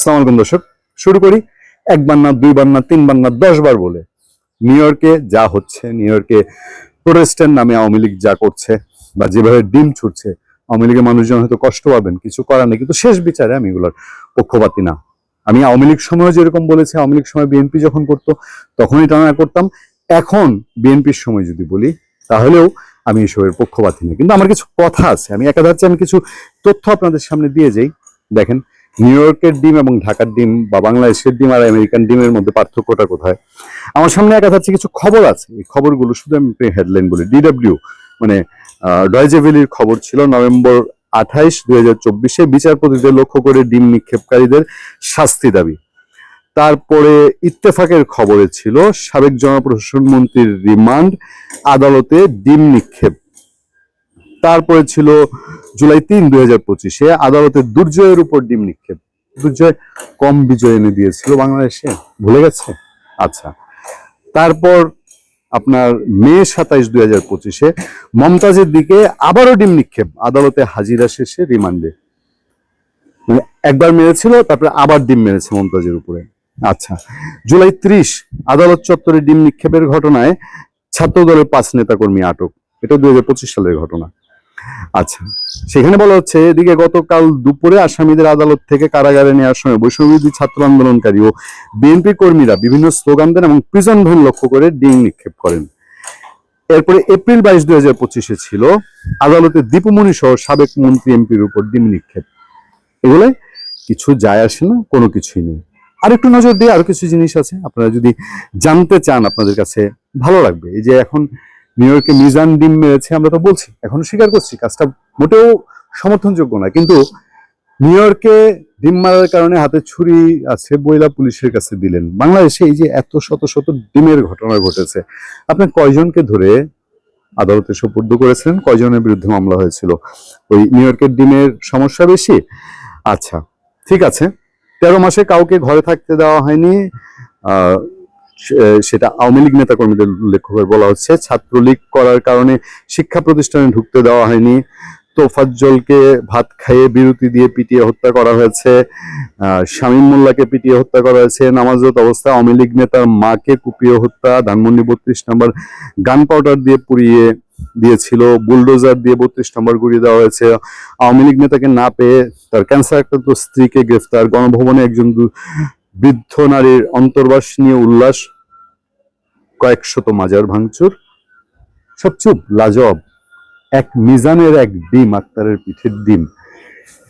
সালাম আলাইকুম দর্শক, শুরু করি। একবার না দুইবার না তিনবার না, দশ বার বলে। নিউ ইয়র্কে যা হচ্ছে, নিউ ইয়র্কে প্রোটেস্টের নামে আওয়ামী লীগ যা করছে বা যেভাবে ডিম ছুটছে, আওয়ামী লীগের মানুষজন হয়তো কষ্ট পাবেন, কিছু করার নেই, কিন্তু শেষ বিচারে আমি এগুলোর পক্ষপাতি না। আমি আওয়ামী লীগ সময় যেরকম বলেছি, আওয়ামী লীগ সময় বিএনপি যখন করতো, তখনই টানা করতাম। এখন বিএনপির সময় যদি বলি, তাহলেও আমি এসবের পক্ষপাতি না। কিন্তু আমার কিছু কথা আছে, আমি একাধারে আমি কিছু তথ্য আপনাদের সামনে দিয়ে যাই। দেখেন নিউ ইয়র্কের ডিম এবং ঢাকার ডিম বা বাংলাদেশের ডিম আর আমেরিকান ডিমের মধ্যে পার্থক্যটা কোথায়? আমার সামনে একাধারে কিছু খবর আছে। এই খবরগুলো শুধু আমি হেডলাইন বলি। ডিডব্লিউ মানে ডয়জেভেলির খবর ছিল নভেম্বর আঠাইশ দুই হাজার চব্বিশে বিচারপতিদের লক্ষ্য করে ডিম নিক্ষেপকারীদের শাস্তি দাবি। তারপরে ইত্তেফাকের খবরে ছিল সাবেক জনপ্রশাসন মন্ত্রীর রিমান্ড, আদালতে ডিম নিক্ষেপ। তারপরে ছিল জুলাই তিন, দুই হাজার পঁচিশে আদালতে দুর্জয়ের উপর ডিম নিক্ষেপ। দুর্জয় কম বিজয় এনে দিয়েছিল বাংলাদেশে। ভুলে গেছে? আচ্ছা। তারপর আপনার মে সাতাইশ, দুই হাজার পঁচিশে মমতাজের দিকে আবারও ডিম নিক্ষেপ। আদালতে হাজিরা শেষে রিমান্ডে। মানে একবার মেরেছিল, তারপরে আবার ডিম মেরেছে মমতাজের উপরে। আচ্ছা। জুলাই ত্রিশ, আদালত চত্বরে ডিম নিক্ষেপের ঘটনায় ছাত্র দলের পাঁচ নেতাকর্মী আটক। এটা দুই সালের ঘটনা। আচ্ছা সেখানে বলা হচ্ছে, এদিকে গতকাল দুপুরে আসামিদের আদালত থেকে কারাগারে নেওয়ার সময় বৈষম্যবিরোধী ছাত্র আন্দোলনকারী ও বিএনপি কর্মীরা বিভিন্ন স্লোগান দেন এবং প্রিজন ভ্যান লক্ষ্য করে ডিম নিক্ষেপ করেন। এরপরে এপ্রিল বাইশ দুই হাজার পঁচিশে ছিল আদালতে দীপুমণি সহ সাবেক মন্ত্রী এমপির উপর ডিম নিক্ষেপ। এগুলো কিছু যায় আসে না, কোনো কিছুই নেই। আর একটু নজর দিয়ে আরও কিছু জিনিস আছে, আপনারা যদি জানতে চান, আপনাদের কাছে ভালো লাগবে। এই যে এখন নিউ ইয়র্কে মিজান ডিম মেরেছে, আমরা তো বলছি, এখনও স্বীকার করছি, কাজটা মোটেও সমর্থনযোগ্য না কিন্তু নিউ ইয়র্কে ডিম মারার কারণে হাতে ছুরি আছে বইলা পুলিশের কাছে দিলেন। বাংলাদেশে এই যে এত শত শত ডিমের ঘটনা ঘটেছে, আপনি কয়জনকে ধরে আদালতে সোপর্দ করেছিলেন? কয়জনের বিরুদ্ধে মামলা হয়েছিল? ওই নিউ ইয়র্কের ডিমের সমস্যা বেশি? আচ্ছা ঠিক আছে। তেরো মাসে কাউকে ঘরে থাকতে দেওয়া হয়নি সেটা আওয়ামী লীগ নেতা কর্মীদের উল্লেখ করে বলা হচ্ছে। ছাত্রলীগ করার কারণে শিক্ষা প্রতিষ্ঠানে ঢুকতে দেওয়া হয়নি। তোফাজ্জলকে ভাত খাইয়ে বিরতি দিয়ে পিটিয়ে হত্যা করা হয়েছে। শামীম মোল্লাকে পিটিয়ে হত্যা করা হয়েছে। নামাজরত অবস্থায় আওয়ামী লীগ নেতার মাকে কুপিয়ে হত্যা, ধানমন্ডি বত্রিশ নম্বর গান পাউডার দিয়ে পুড়িয়ে দিয়েছিল, বুলডোজার দিয়ে বত্রিশ নম্বর গুড়িয়ে দেওয়া হয়েছে। আওয়ামী লীগ নেতাকে না পেয়ে তার ক্যান্সার আক্রান্ত স্ত্রীকে গ্রেফতার। গণভবনে একজন বৃদ্ধ নারীর অন্তর্বাস নিয়ে উল্লাস, কয়েকশত মাজার ভাঙচুর সব চুপ লাজব এক মিজানের এক ডিম আক্তারের পিঠের ডিম।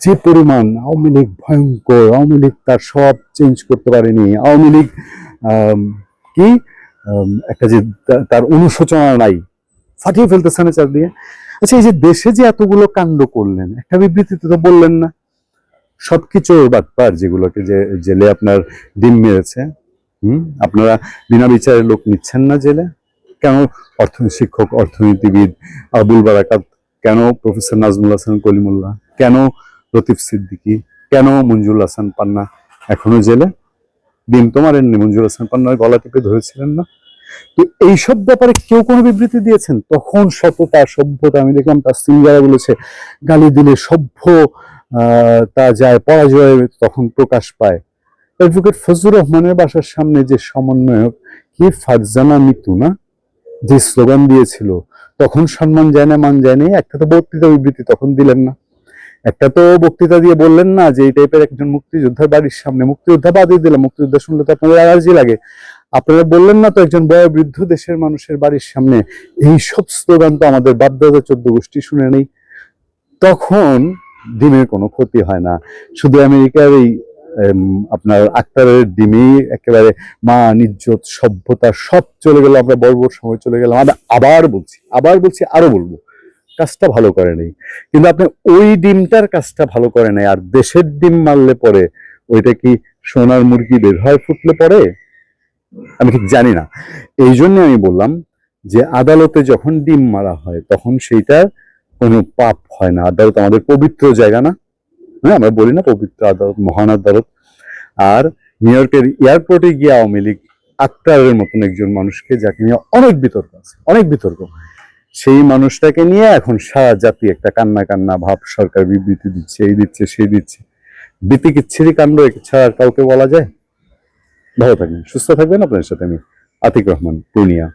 যে পরিমাণ আওয়ামী লীগ ভয়ঙ্কর, আওয়ামী লীগ তার সব চেঞ্জ করতে পারেনি। আওয়ামী লীগ কি? একটা যে তার অনুশোচনা নাই। ফাটিয়ে ফেলতেছে না চার দিয়ে আচ্ছা এই যে দেশে যে এতগুলো কাণ্ড করলেন, একটা বিবৃতিতে তো বললেন না। সবকিছু বাটপার যেগুলোকে যে জেলে আপনার ডিম মেরেছে, হুম? আপনারা বিনা বিচারে লোক নিচ্ছেন না জেলে? কেন অর্থ শিক্ষক, অর্থনীতিবিদ আবুল বারাকাত, কেন প্রফেসর নাজমুল হাসান কলিমুল্লাহ, কেন লতিফ সিদ্দিকী, কেন মঞ্জুর হাসান পান্না এখনও জেলে? ডিম তো মারেননি, মঞ্জুর হাসান পান্নার গলা টিপে ধরেছিলেন না? তো এইসব ব্যাপারে কেউ কোনো বিবৃতি দিয়েছেন? তখন সততা, সভ্যতা, আমি দেখলাম তার সিঙ্গারা বলেছে, গালি দিলে সভ্য তা যায়, পরাজয় তখন প্রকাশ পায়। অ্যাডভোকেট ফজলুর রহমানের বাসার সামনে যে সমন্বয়ক কি ফারজানা মিতু, না? যে স্লোগান দিয়েছিল, তখন সম্মান যায় না, মান যায় না, একটা তো বক্তৃতা বিবৃতি তখন দিলেন না। একটা তো বক্তৃতা দিয়ে বললেন না যে এই টাইপের একজন মুক্তিযোদ্ধার বাড়ির সামনে, মুক্তিযোদ্ধা বাদই দিলাম, মুক্তিযোদ্ধা শুনলে তো আপনাদের অ্যালার্জি লাগে। আপনারা বললেন না তো একজন বয়োবৃদ্ধ দেশের মানুষের বাড়ির সামনে, এই সব স্লোগান তো আমাদের বাপদাদা চোদ্দ গোষ্ঠী শুনে নেই। তখন ডিমের কোনো ক্ষতি হয় না। শুধু আমেরিকার এই আপনার আক্তারের ডিমেই একেবারে মা নিজ্জত সভ্যতা সব চলে গেল, আমরা বড় সময় চলে গেলাম। আমরা আবার বলছি আবার বলছি, আরও বলব, কাজটা ভালো করে নেই। কিন্তু আপনি ওই ডিমটার কাজটা ভালো করে নেই, আর দেশের ডিম মারলে পরে ওইটা কি সোনার মুরগি বের হয় ফুটলে পরে? আমি ঠিক জানি না। এই জন্য আমি বললাম যে, আদালতে যখন ডিম মারা হয়, তখন সেইটার কোনো পাপ হয় না। আদালত আমাদের পবিত্র জায়গা না? হ্যাঁ আমরা বলি না পবিত্র আদালত, মহান আদালত। আর নিউ ইয়র্কের এয়ারপোর্টে গিয়ে আওয়ামী লীগ আক্তারের মতন একজন মানুষকে, যাকে নিয়ে অনেক বিতর্ক আছে, অনেক বিতর্ক। সেই মানুষটাকে নিয়ে এখন সারা জাতি একটা কান্না কান্না, ভাব সরকার বিবৃতি দিচ্ছে, এই দিচ্ছে, সেই দিচ্ছে। বিতিকিচ্ছিরি কাণ্ড ছাড়া কাউকে বলা যায়? ভালো থাকবেন, সুস্থ থাকবেন। আপনার সাথে আমি আতিক রহমান, পূর্ণিয়া।